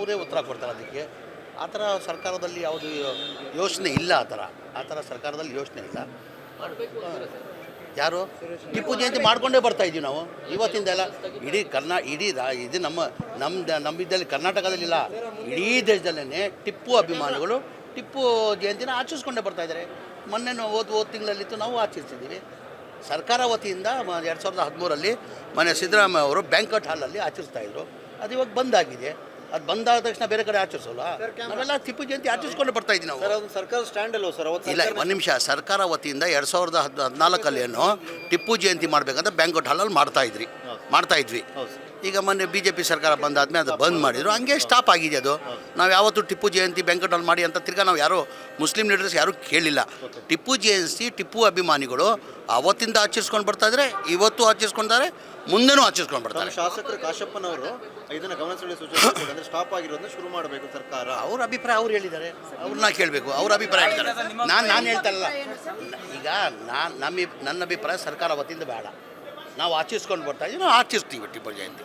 ಅವರೇ ಉತ್ತರ ಕೊಡ್ತಾರೆ ಅದಕ್ಕೆ. ಆ ಥರ ಸರ್ಕಾರದಲ್ಲಿ ಯಾವುದು ಯೋಚನೆ ಇಲ್ಲ ಆ ಥರ. ಆ ಥರ ಸರ್ಕಾರದಲ್ಲಿ ಯೋಚನೆ ಇಲ್ಲ. ಯಾರು? ಟಿಪ್ಪು ಜಯಂತಿ ಮಾಡ್ಕೊಂಡೇ ಬರ್ತಾ ಇದ್ದೀವಿ ನಾವು. ಇವತ್ತಿಂದ ಎಲ್ಲ ಇಡೀ ಕರ್ನಾ, ಇಡೀ ಇದು ನಮ್ಮ ನಮ್ಮ ನಮ್ಮಿದ್ದಲ್ಲಿ ಕರ್ನಾಟಕದಲ್ಲಿಲ್ಲ ಇಡೀ ದೇಶದಲ್ಲೇ ಟಿಪ್ಪು ಅಭಿಮಾನಿಗಳು ಟಿಪ್ಪು ಜಯಂತಿನ ಆಚರಿಸ್ಕೊಂಡೇ ಬರ್ತಾ ಇದ್ದಾರೆ. ಮೊನ್ನೆ ಓದ್ ಓದ್ ತಿಂಗಳಲ್ಲಿತ್ತು ನಾವು ಆಚರಿಸಿದ್ದೀವಿ. ಸರ್ಕಾರ ವತಿಯಿಂದ ಎರಡು ಸಾವಿರದ ಹದಿಮೂರಲ್ಲಿ ಮೊನ್ನೆ ಸಿದ್ದರಾಮಯ್ಯ ಅವರು ಬ್ಯಾಂಕಟ್ ಹಾಲಲ್ಲಿ ಆಚರಿಸ್ತಾ ಇದ್ರು. ಅದು ಇವಾಗ ಬಂದಾಗಿದೆ ಅದು ಬಂದಾದ ತಕ್ಷಣ ಬೇರೆ ಕಡೆ ಆಚರಿಸೋಲ್ಲ? ನಾವೆಲ್ಲ ಟಿಪ್ಪು ಜಯಂತಿ ಆಚರಿಸ್ಕೊಂಡು ಬರ್ತಾ ಇದ್ದೀವಿ ನಾವು. ಅದೊಂದು ಸರ್ಕಾರ ಸ್ಟ್ಯಾಂಡ್ ಅಲ್ವ ಸರ್ ಅವತ್ತು ಇಲ್ಲ ಒಂದು ನಿಮಿಷ. ಸರ್ಕಾರ ವತಿಯಿಂದ ಎರಡು ಸಾವಿರದ ಹದ್ ಹದಿನಾಲ್ಕಲ್ಲಿ ಏನು ಟಿಪ್ಪು ಜಯಂತಿ ಮಾಡಬೇಕಂತ ಬ್ಯಾಂಕ್ಔಟ್ ಹಾಲಲ್ಲಿ ಮಾಡ್ತಾ ಇದ್ರಿ ಮಾಡ್ತಾ ಇದ್ವಿ. ಈಗ ಮೊನ್ನೆ ಬಿ ಜೆ ಪಿ ಸರ್ಕಾರ ಬಂದಾದ್ಮೇಲೆ ಅದು ಬಂದ್ ಮಾಡಿದ್ರು. ಹಂಗೆ ಸ್ಟಾಪ್ ಆಗಿದೆ ಅದು. ನಾವು ಯಾವತ್ತೂ ಟಿಪ್ಪು ಜಯಂತಿ ಬ್ಯಾಂಕ್ಔಟ್ ಮಾಡಿ ಅಂತ ತಿರ್ಗಾ ನಾವು ಯಾರು ಮುಸ್ಲಿಂ ಲೀಡರ್ಸ್ ಯಾರೂ ಕೇಳಿಲ್ಲ. ಟಿಪ್ಪು ಜಯಂತಿ ಟಿಪ್ಪು ಅಭಿಮಾನಿಗಳು ಅವತ್ತಿಂದ ಆಚರಿಸ್ಕೊಂಡು ಬರ್ತಾ ಇದ್ರೆ ಇವತ್ತು ಆಚರಿಸ್ಕೊಂಡಾರೆ ಮುಂದೆನೂ ಆಚರಿಸ್ಕೊಂಡು ಬರ್ತಾರೆ. ಶಾಸಕರು ಕಾಶಪ್ಪನವರು ಇದನ್ನ ಗಮನ ಸೂಚನೆ ಸ್ಟಾಪ್ ಆಗಿರೋದನ್ನ ಶುರು ಮಾಡಬೇಕು ಸರ್ಕಾರ. ಅವ್ರ ಅಭಿಪ್ರಾಯ ಅವ್ರು ಹೇಳಿದ್ದಾರೆ. ಅವ್ರನ್ನ ಕೇಳಬೇಕು ಅವ್ರ ಅಭಿಪ್ರಾಯ ಹೇಳ್ತಾರೆ. ನಾನು ನಾನು ಹೇಳ್ತಾರಲ್ಲ ಈಗ ನಾನು ನಮ್ಮ ನನ್ನ ಅಭಿಪ್ರಾಯ ಸರ್ಕಾರ ಅವತ್ತಿಂದ ಬೇಡ. ನಾವು ಆಚರಿಸ್ಕೊಂಡು ಬರ್ತಾ ಇದ್ದೀವಿ ನಾವು ಆಚರಿಸ್ತೀವಿ ಟಿಪ್ಪು ಜಯಂತಿ.